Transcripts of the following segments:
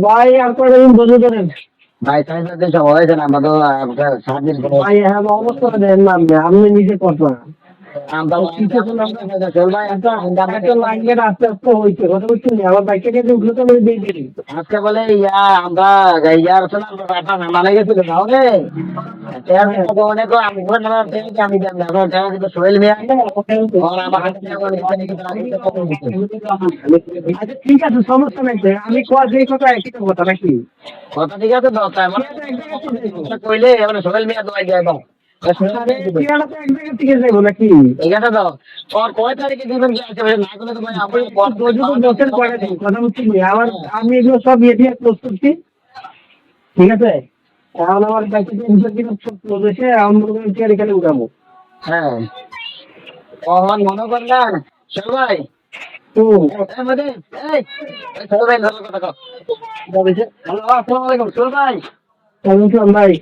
ভাই ধরেন ভাই তো হ্যাঁ অবস্থা দেন না আপনি নিজে কথা আজকে বলে ইয়া আমরা ইয়ার মানে গেছিল তাহলে আমি সোহেল। আচ্ছা ঠিক আছে সমস্যা নাই আমি কোয়া কথা একই কথা নাকি? কথা ঠিক আছে তাই মানে কইলে মানে সোহেল মিয়া দোয়াই দেয় আমি এগুলো সব ইয়ে দিয়ে করছি। ঠিক আছে? এখন আমার হয়েছে এখন চেয়ার এখানে উঠাবো। হ্যাঁ। মনে সোহেল ভাই?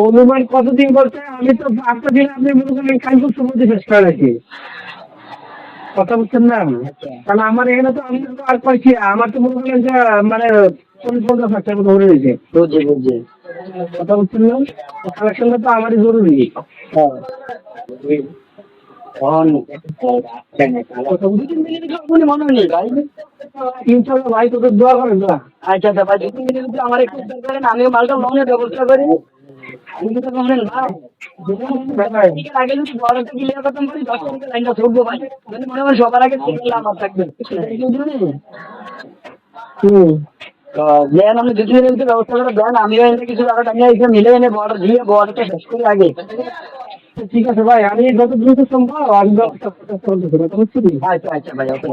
অনুমান কতদিন বলতে আমি তো পাঁচটা দিন আপনি মনে করেন কালকে সময় দিয়ে শেষ করে রাখি। কথা বুঝছেন না? কারণ আমার এখানে তো আমি তো আর পাইছি আমার তো মনে করেন যে মানে চল্লিশ পঞ্চাশ লাখ টাকা ধরে রয়েছে কথা বুঝছেন না? কালেকশনটা তো আমারই জরুরি। হ্যাঁ। কথা বুঝছেন আপনি মনে নেই ভাই ইনশাল্লাহ ভাই তোদের দোয়া করেন না আচ্ছা আচ্ছা ভাই দু তিন দিনের ভিতরে আমার একটু করেন আমি মালটা লোনের ব্যবস্থা করি সবার আগে আমার থাকবে দেন আপনি ব্যবস্থা করে দেন আমিও এনে কিছু টাকা টাকা মিলে এনে বড় দিয়ে বড়টা শেষ করি আগে ঠিক আছে ভাই আমি যত দ্রুত সম্ভব আমি ব্যবস্থা করতে কথা বুঝছি আচ্ছা আচ্ছা ভাই ওকে।